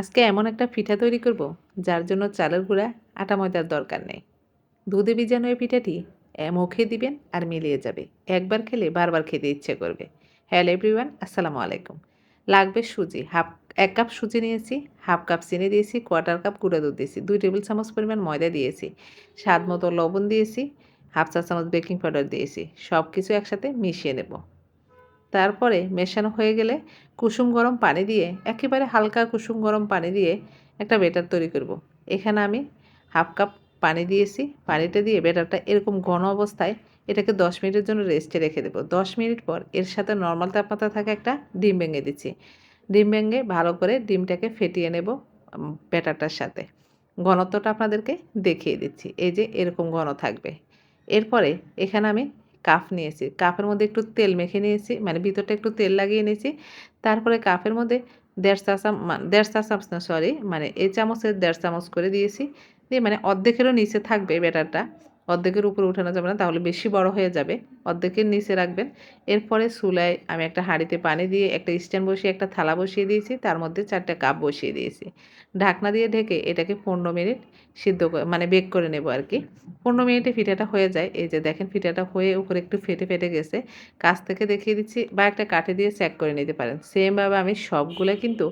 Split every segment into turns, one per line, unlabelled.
আজকে এমন একটা পিঠা তৈরি করব, যার জন্য চালের গুঁড়া, আটা ময়দার দরকার নেই। দুধে ভিজানো এই পিঠাটি মুখে দিবেন আর মিলিয়ে যাবে। একবার খেলে বারবার খেতে ইচ্ছে করবে। হ্যালো এভরিওয়ান, আসসালামু আলাইকুম। লাগবে সুজি, হাফ, এক কাপ সুজি নিয়েছি, হাফ কাপ চিনি দিয়েছি, কোয়ার্টার কাপ গুঁড়া দুধ দিয়েছি, দুই টেবিল চামচ পরিমাণ ময়দা দিয়েছি, স্বাদ মতো লবণ দিয়েছি, হাফ চা চামচ বেকিং পাউডার দিয়েছি সব কিছু একসাথে মিশিয়ে নেব। তারপরে মেশানো হয়ে গেলে কুসুম গরম পানি দিয়ে, একেবারে হালকা কুসুম গরম পানি দিয়ে একটা বেটার তৈরি করব। এখানে আমি হাফ কাপ পানি দিয়েছি। পানিটা দিয়ে বেটারটা এরকম ঘন অবস্থায় এটাকে দশ মিনিটের জন্য রেস্টে রেখে দেবো। দশ মিনিট পর এর সাথে নর্মাল তাপমাত্রা থাকা একটা ডিম ভেঙে দিচ্ছি। ডিম ভেঙে ভালো করে ডিমটাকে ফেটিয়ে নেব ব্যাটারটার সাথে। ঘনত্বটা আপনাদেরকে দেখিয়ে দিচ্ছি। এই যে এরকম ঘন থাকবে। এরপরে এখানে আমি কাপ নিয়েছি। কাফের মধ্যে একটু তেল মেখে নিয়েছি মানে ভিতরটা একটু তেল লাগিয়ে নিয়েছি। তারপরে কাফের মধ্যে দেড় চা চাম, মা- দেড় চা চামচ না সরি মানে এই চামচের দেড় চামচ করে দিয়েছি। দিয়ে মানে অর্ধেকেরও নিচে থাকবে ব্যাটারটা। অর্ধেকের উপরে উঠানো যাবে না, তাহলে বেশি বড় হয়ে যাবে। অর্ধেকের নিচে রাখবেন। এরপরে চুলায় আমি একটা হাঁড়িতে পানি দিয়ে একটা স্ট্যান্ড বসিয়ে, একটা থালা বসিয়ে দিয়েছি। তার মধ্যে চারটে কাপ বসিয়ে দিয়েছি। ঢাকনা দিয়ে ঢেকে এটাকে পনেরো মিনিট সিদ্ধ মানে বেক করে নেব আর কি। পনেরো মিনিটে ফিটাটা হয়ে যায়। এই যে দেখেন ফিটাটা হয়ে উপরে একটু ফেটে ফেটে গেছে। কাছ থেকে দেখিয়ে দিচ্ছি বা একটা কাঠে দিয়ে চেক করে নিতে পারেন। সেমভাবে আমি সবগুলো কিন্তু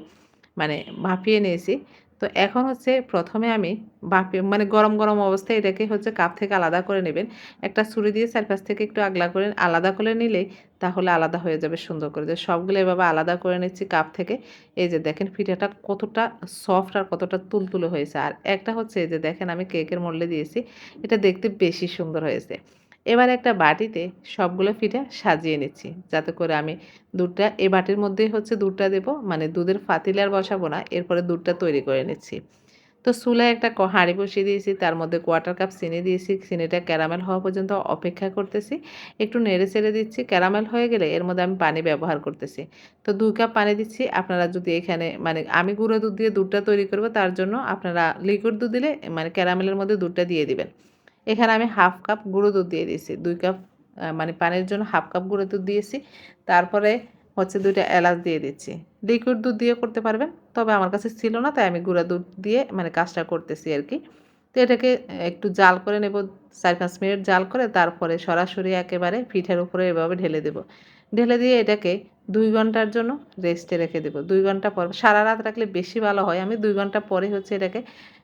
মানে ভাপিয়ে নিয়েছি। তো এখন হচ্ছে প্রথমে আমি ভাপিয়ে মানে গরম গরম অবস্থায় এটাকে হচ্ছে কাপ থেকে আলাদা করে নেবেন। একটা ছুরি দিয়ে চারপাশ থেকে একটু আগলা করে, আলাদা করে নিলেই তাহলে আলাদা হয়ে যাবে সুন্দর করে। যে সবগুলো এভাবে আলাদা করে নিচ্ছি কাপ থেকে, এই যে দেখেন পিঠাটা কতটা সফট আর কতটা তুলতুলো হয়েছে। আর একটা হচ্ছে এই যে দেখেন আমি কেকের মোল্ডে দিয়েছি, এটা দেখতে বেশি সুন্দর হয়েছে। এবার একটা বাটিতে সবগুলো পিঠা সাজিয়ে নিচ্ছি। যাতে করে আমি দুধটা এই বাটির মধ্যেই হচ্ছে দুধটা দেবো মানে দুধের ফাতিলে আর বসাবো না, এরপরে দুধটা তৈরি করে নিচ্ছি। তো চুলায় একটা হাঁড়ি বসিয়ে দিয়েছি, তার মধ্যে কোয়ার্টার কাপ চিনি দিয়েছি, চিনিটা ক্যারামেল হওয়া পর্যন্ত অপেক্ষা করতেছি। একটু নেড়ে চেড়ে দিচ্ছি ক্যারামেল হয়ে গেলে এর মধ্যে আমি পানি ব্যবহার করতেছি। তো দুই কাপ পানি দিচ্ছি, আপনারা যদি এখানে মানে আমি গুঁড়ো দুধ দিয়ে দুধটা তৈরি করব, তার জন্য আপনারা লিকুইড দুধ দিলে মানে ক্যারামেলের মধ্যে দুধটা দিয়ে দিবেন। এখানে আমি হাফ কাপ গুঁড়ো দুধ দিয়ে দিয়েছি। দুই কাপ মানে পানির জন্য হাফ কাপ গুঁড়ো দুধ দিয়েছি। তারপরে হচ্ছে দুইটা এলাচ দিয়ে দিচ্ছি। লিকুইড দুধ দিয়ে করতে পারবেন, তবে আমার কাছে ছিল না, তাই আমি গুঁড়া দুধ দিয়ে মানে কাজটা করতেছি আর কি। তো এটাকে একটু জাল করে নেব, চার পাঁচ মিনিট জাল করে তারপরে সরাসরি একেবারে পিঠের উপরে এভাবে ঢেলে দেব। ঢেলে দিয়ে এটাকে দুই ঘণ্টার জন্য রেস্টে রেখে দেবো। দুই ঘণ্টা পর, সারা রাত রাখলে বেশি ভালো হয়। আমি দুই ঘণ্টা পরে হচ্ছে এটাকে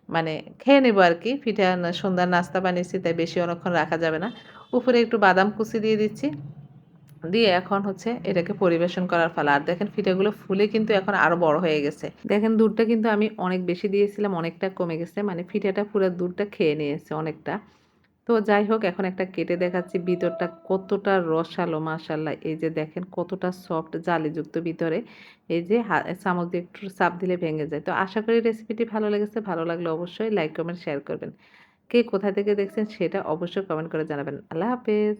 মানে খেয়ে নেব আর কি। পিঠা, সন্ধ্যার নাস্তা বানিয়েছি, তাই বেশি অনেকক্ষণ রাখা যাবে না। উপরে একটু বাদাম কুচি দিয়ে দিচ্ছি। দিয়ে এখন হচ্ছে এটাকে পরিবেশন করার পালা আর দেখেন পিঠাগুলো ফুলে কিন্তু এখন আরও বড় হয়ে গেছে। দেখেন দুধটা কিন্তু আমি অনেক বেশি দিয়েছিলাম, অনেকটা কমে গেছে। মানে পিঠাটা পুরো দুধটা খেয়ে নিয়েছে অনেকটা। তো যাই হোক, এখন একটা কেটে দেখাচ্ছি ভিতরটা কতটা রসালো মাশাল্লাহ এই যে দেখেন কতটা সফট জালিযুক্ত ভিতরে। এই যে চামচ দিয়ে একটু চাপ দিলে ভেঙে যায়। তো আশা করি রেসিপিটি ভালো লেগেছে। ভালো লাগলে অবশ্যই লাইক কমেন্ট শেয়ার করবেন। কে কোথা থেকে দেখছেন সেটা অবশ্যই কমেন্ট করে জানাবেন। আল্লাহ হাফেজ।